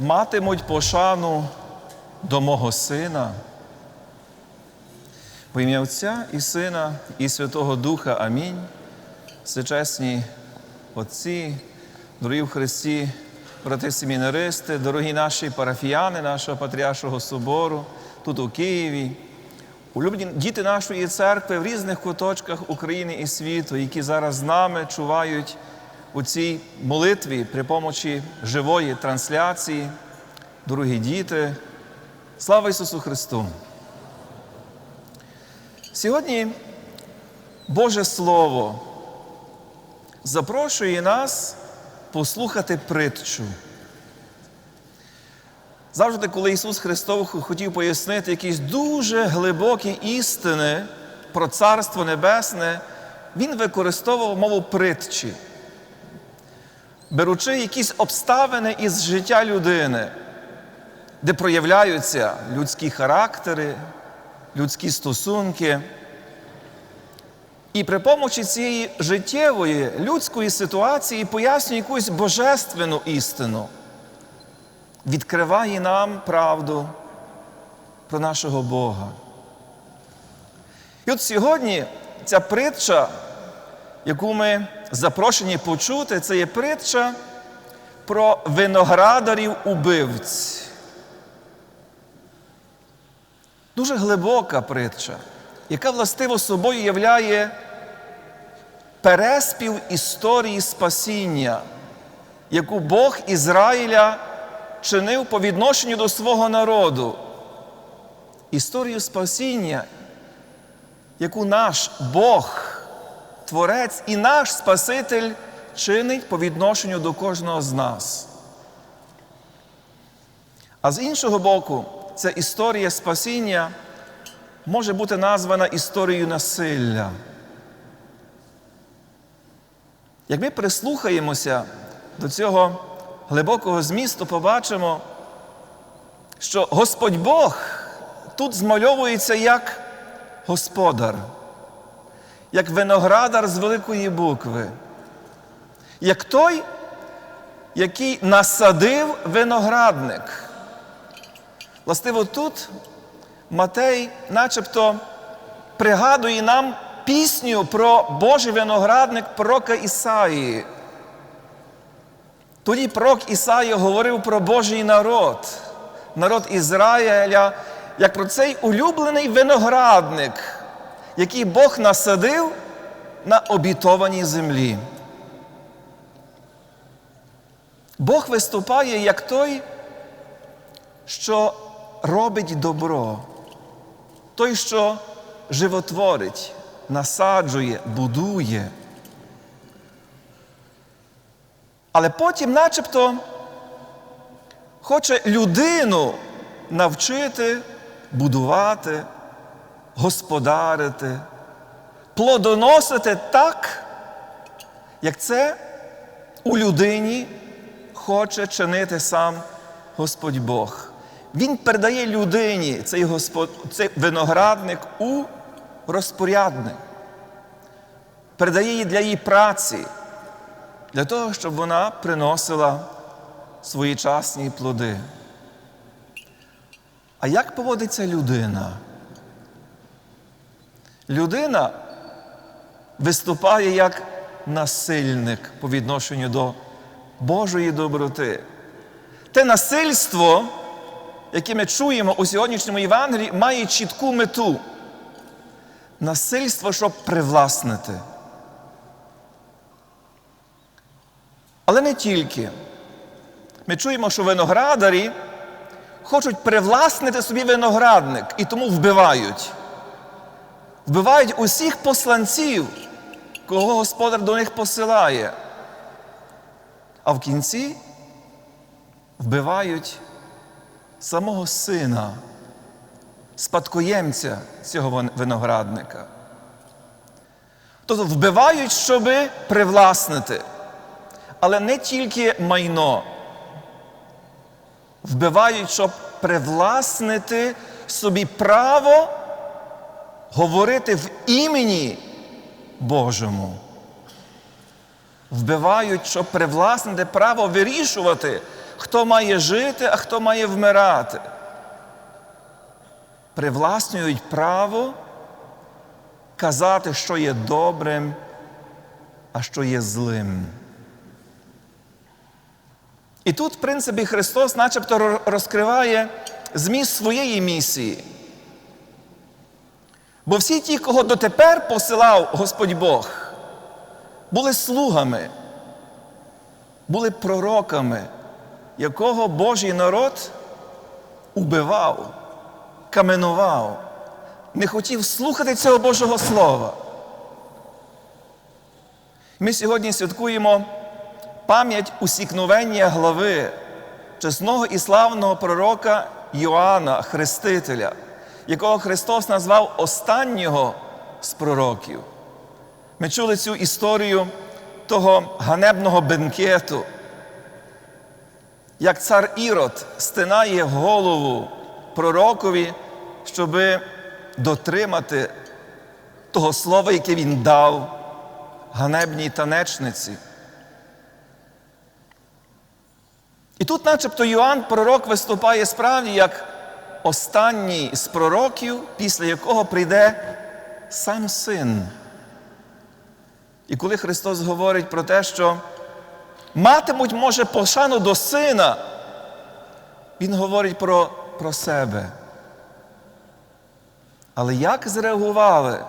матимуть пошану до мого сина. В ім'я Отця і Сина, і Святого Духа. Амінь. Всечесні Отці, дорогі в Христі, брати семінаристи, дорогі наші парафіяни нашого Патріаршого собору, тут у Києві, улюблені діти нашої церкви в різних куточках України і світу, які зараз з нами чувають у цій молитві при помочі живої трансляції. Дорогі діти, слава Ісусу Христу! Сьогодні Боже Слово запрошує нас послухати притчу. Завжди, коли Ісус Христос хотів пояснити якісь дуже глибокі істини про Царство Небесне, Він використовував мову притчі, беручи якісь обставини із життя людини, де проявляються людські характери, людські стосунки. І при помочі цієї життєвої людської ситуації пояснює якусь божественну істину, відкриває нам правду про нашого Бога. І от сьогодні ця притча, яку ми запрошені почути, це є притча про виноградарів убивць. Дуже глибока притча, яка властиво собою являє переспів історії спасіння, яку Бог Ізраїля чинив по відношенню до свого народу. Історію спасіння, яку наш Бог, Творець і наш Спаситель чинить по відношенню до кожного з нас. А з іншого боку, ця історія спасіння може бути названа історією насилля. Як ми прислухаємося до цього глибокого змісту, побачимо, що Господь Бог тут змальовується як господар, як виноградар з великої букви, як той, який насадив виноградник. Властиво, тут Матей начебто пригадує нам пісню про Божий виноградник пророка Ісаї. Тоді пророк Ісаї говорив про Божий народ, народ Ізраїля, як про цей улюблений виноградник, який Бог насадив на обітованій землі. Бог виступає як той, що робить добро, той, що животворить, насаджує, будує. Але потім, начебто, хоче людину навчити будувати, господарити, плодоносити так, як це у людині хоче чинити сам Господь Бог. Він передає людині цей, Господ, цей виноградник у розпорядник, передає її для її праці, для того, щоб вона приносила своєчасні плоди. А як поводиться людина? Людина виступає як насильник по відношенню до Божої доброти. Те насильство, яке ми чуємо у сьогоднішньому Євангелії, має чітку мету. Насильство, щоб привласнити. Але не тільки. Ми чуємо, що виноградарі хочуть привласнити собі виноградник і тому вбивають. Вбивають усіх посланців, кого Господар до них посилає. А в кінці вбивають самого сина, спадкоємця цього виноградника. Тобто вбивають, щоби привласнити. Але не тільки майно. Вбивають, щоб привласнити собі право говорити в імені Божому. Вбивають, щоб привласнити право вирішувати, хто має жити, а хто має вмирати. Привласнюють право казати, що є добрим, а що є злим. І тут, в принципі, Христос начебто розкриває зміст своєї місії. Бо всі ті, кого дотепер посилав Господь Бог, були слугами, були пророками, якого Божий народ убивав, каменував, не хотів слухати цього Божого Слова. Ми сьогодні святкуємо пам'ять усікновення глави чесного і славного пророка Йоанна, Хрестителя, якого Христос назвав останнього з пророків. Ми чули цю історію того ганебного бенкету, як цар Ірод стинає голову пророкові, щоби дотримати того слова, яке він дав ганебній танечниці. І тут, начебто, Йоанн, пророк, виступає справді як останній з пророків, після якого прийде сам син. І коли Христос говорить про те, що матимуть, може, пошану до сина, Він говорить про, про себе. Але як зреагували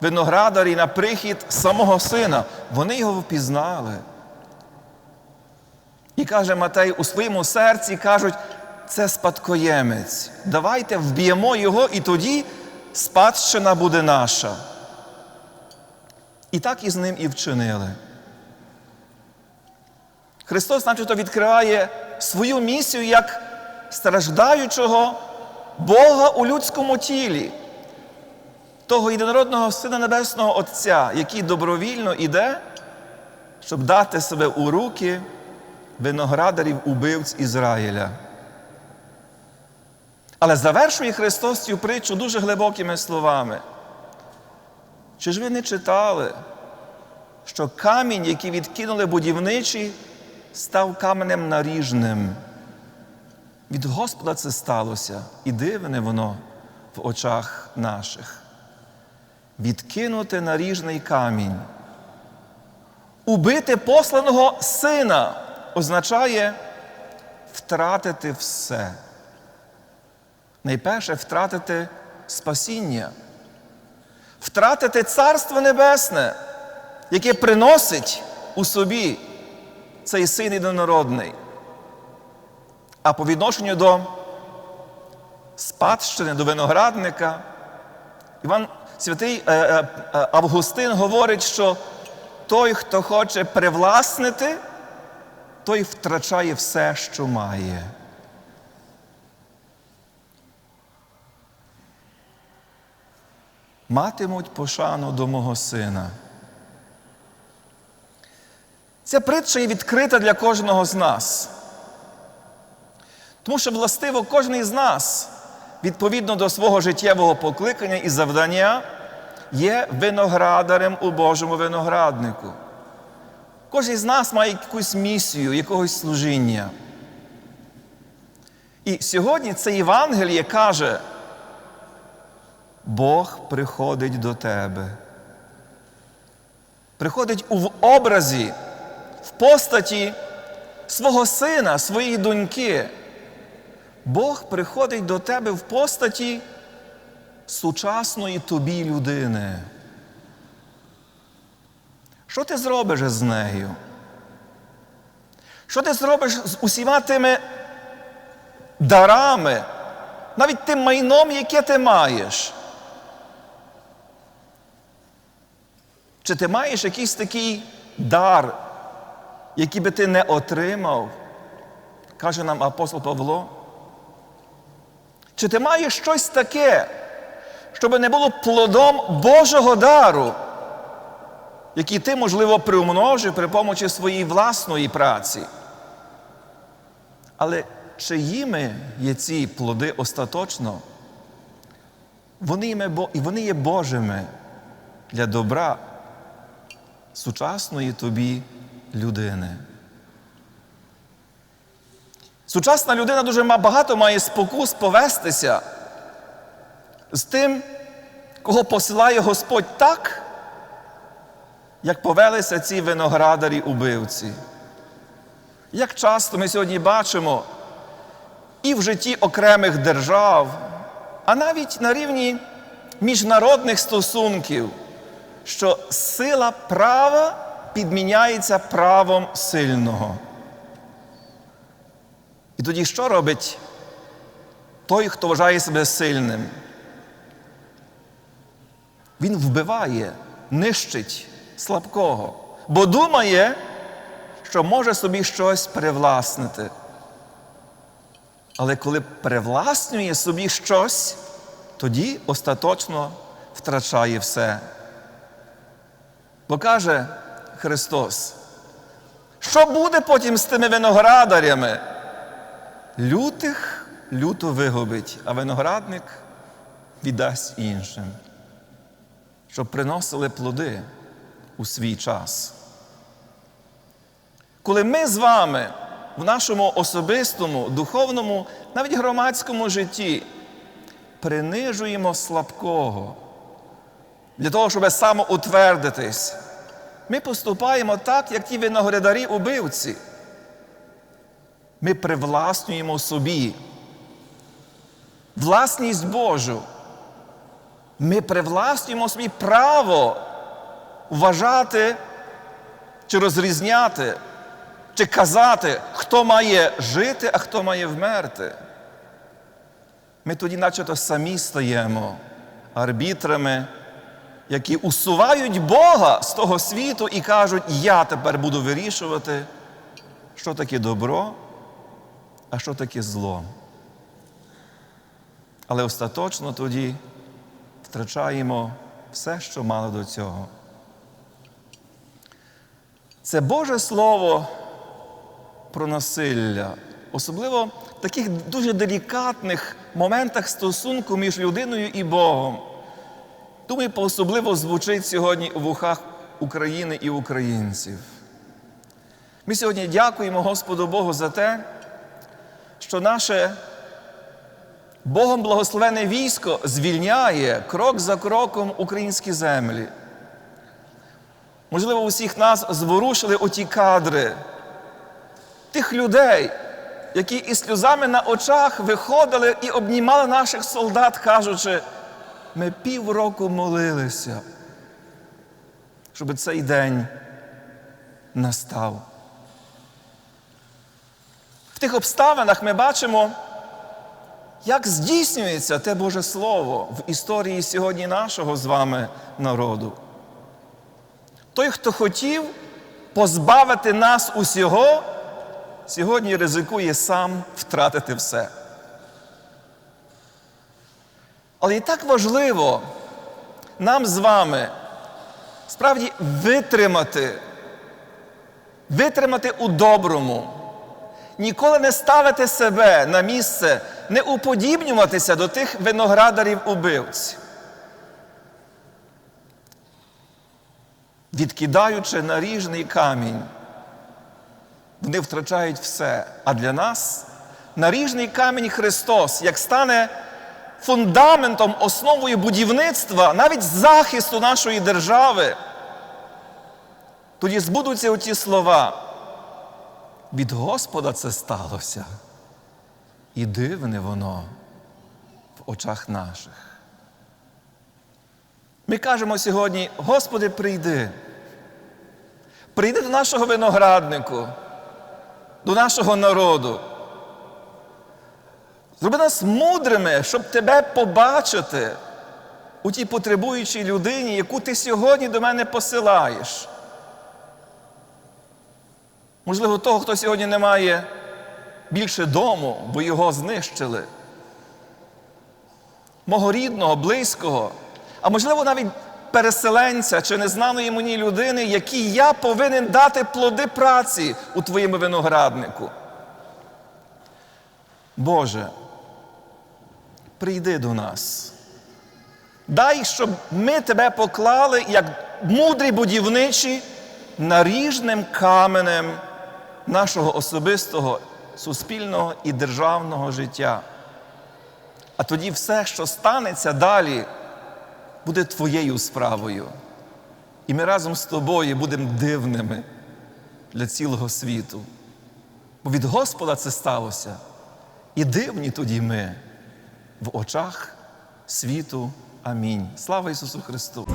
виноградарі на прихід самого сина? Вони його впізнали. І каже Матей у своєму серці кажуть, це спадкоємець. Давайте вб'ємо його, і тоді спадщина буде наша. І так і з ним і вчинили. Христос, начебто, відкриває свою місію як страждаючого Бога у людському тілі, того єдинородного Сина Небесного Отця, який добровільно іде, щоб дати себе у руки виноградарів убивць Ізраїля. Але завершує Христос цю притчу дуже глибокими словами. Чи ж ви не читали, що камінь, який відкинули будівничі, став каменем наріжним? Від Господа це сталося, і дивне воно в очах наших. Відкинути наріжний камінь. Убити посланого сина означає втратити все. Найперше втратити спасіння, втратити Царство Небесне, яке приносить у собі цей син єдинородний. А по відношенню до спадщини, до виноградника, Іван Святий е, е, Августин говорить, що той, хто хоче привласнити, той втрачає все, що має. Матимуть пошану до мого сина. Ця притча є відкрита для кожного з нас. Тому що, властиво, кожен з нас, відповідно до свого життєвого покликання і завдання, є виноградарем у Божому винограднику. Кожен з нас має якусь місію, якогось служіння. І сьогодні це Євангеліє каже, Бог приходить до тебе. Приходить у образі, в постаті свого сина, своєї доньки. Бог приходить до тебе в постаті сучасної тобі людини. Що ти зробиш з нею? Що ти зробиш з усіма тими дарами, навіть тим майном, яке ти маєш? Чи ти маєш якийсь такий дар, який би ти не отримав, каже нам апостол Павло? Чи ти маєш щось таке, щоб не було плодом Божого дару, який ти, можливо, приумножив при помочі своєї власної праці? Але чиїми є ці плоди остаточно? Вони є Божими для добра сучасної тобі людини. Сучасна людина дуже багато має спокус повестися з тим, кого посилає Господь так, як повелися ці виноградарі убивці. Як часто ми сьогодні бачимо і в житті окремих держав, а навіть на рівні міжнародних стосунків, що сила права підміняється правом сильного. І тоді що робить той, хто вважає себе сильним? Він вбиває, нищить слабкого, бо думає, що може собі щось привласнити. Але коли привласнює собі щось, тоді остаточно втрачає все. Бо каже Христос, що буде потім з тими виноградарями? Лютих люто вигубить, а виноградник віддасть іншим, щоб приносили плоди у свій час. Коли ми з вами в нашому особистому, духовному, навіть громадському житті принижуємо слабкого для того, щоб самоутвердитись, ми поступаємо так, як ті виноградарі убивці. Ми привласнюємо собі власність Божу. Ми привласнюємо собі право вважати чи розрізняти, чи казати, хто має жити, а хто має вмерти. Ми тоді, начебто, самі стаємо арбітрами, які усувають Бога з того світу і кажуть, я тепер буду вирішувати, що таке добро, а що таке зло. Але остаточно тоді втрачаємо все, що мали до цього. Це Боже Слово про насилля, особливо в таких дуже делікатних моментах стосунку між людиною і Богом. Думаю, особливо звучить сьогодні у вухах України і українців. Ми сьогодні дякуємо Господу Богу за те, що наше Богом благословене військо звільняє крок за кроком українські землі. Можливо, усіх нас зворушили оті кадри тих людей, які із сльозами на очах виходили і обнімали наших солдат, кажучи, ми півроку молилися, щоб цей день настав. В тих обставинах ми бачимо, як здійснюється те Боже Слово в історії сьогодні нашого з вами народу. Той, хто хотів позбавити нас усього, сьогодні ризикує сам втратити все. Але і так важливо нам з вами справді витримати, витримати у доброму, ніколи не ставити себе на місце, не уподібнюватися до тих виноградарів убивць. Відкидаючи наріжний камінь, вони втрачають все. А для нас наріжний камінь Христос, як стане фундаментом, основою будівництва, навіть захисту нашої держави, тоді збудуться оті слова. Від Господа це сталося. І дивне воно в очах наших. Ми кажемо сьогодні, Господи, прийди. Прийди до нашого винограднику, до нашого народу. Зроби нас мудрими, щоб тебе побачити у тій потребуючій людині, яку ти сьогодні до мене посилаєш. Можливо, того, хто сьогодні не має більше дому, бо його знищили. Мого рідного, близького, а можливо, навіть переселенця чи незнаної мені людини, якій я повинен дати плоди праці у твоєму винограднику. Боже, прийди до нас. Дай, щоб ми тебе поклали, як мудрі будівничі, наріжним каменем нашого особистого суспільного і державного життя. А тоді все, що станеться далі, буде твоєю справою. І ми разом з тобою будемо дивними для цілого світу. Бо від Господа це сталося. І дивні тоді ми в очах світу. Амінь. Слава Ісусу Христу!